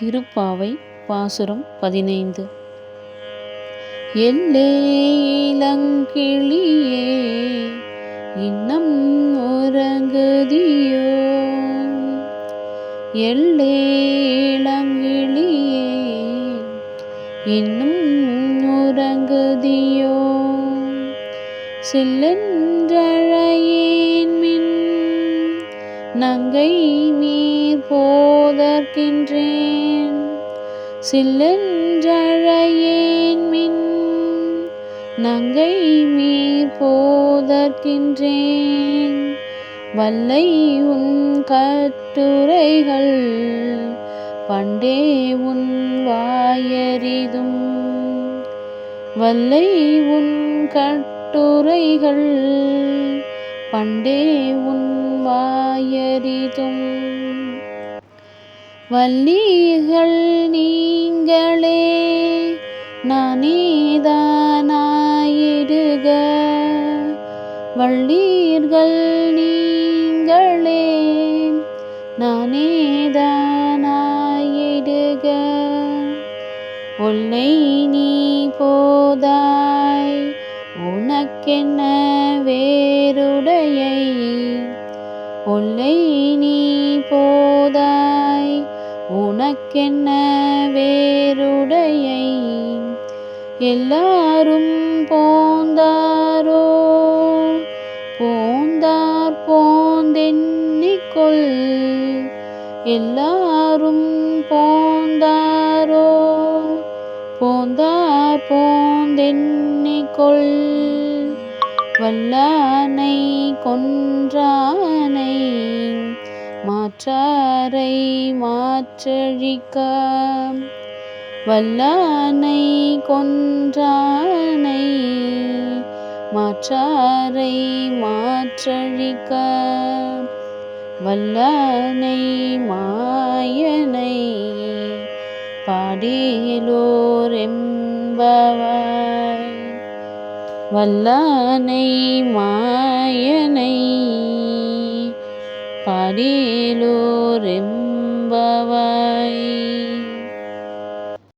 திருப்பாவை பாசுரம் பதினைந்து. எல்லேலங்கிளியே இன்னம் உறங்குதியோ? எல்லேலங்கிளியே இன்னும் உறங்குதியோ? செல்லென்றழையேன் மின் நங்கை நீர் போ போதற்கின்றேன் சில்லென்றழையேன் மின் நங்கை மீர் போதற்கின்றேன். வல்லை உன் கட்டுரைகள் பண்டே உன் வாயறிதும். வல்லை உன் கட்டுரைகள் பண்டே உன் வாயறிதும். வல்லீர்கள் நீங்களே நானேதானாயிடுக. வள்ளீர்கள் நீங்களே நானேதானாயிடுக. உன்னை நீ போதாய் உனக்கென்ன வேறுடையை? உன்னை நீ போதாய் உனக்கென்ன வேறுடையை? எல்லாரும் போந்தாரோ? போந்தார் போந்தென்னிக்கொள் எல்லாரும் போந்தாரோ? போந்தார் போந்தென்னிக்கொள் வல்லானை கொன்றார் மாற்றாரை மாற்றழிக்க. வல்லானை கொன்றானை மாற்றாரை மாற்றழிக்க. வல்லானை மாயனை பாடியலோரெம்பவாய் வல்லானை மா హరిలో రెమ్మ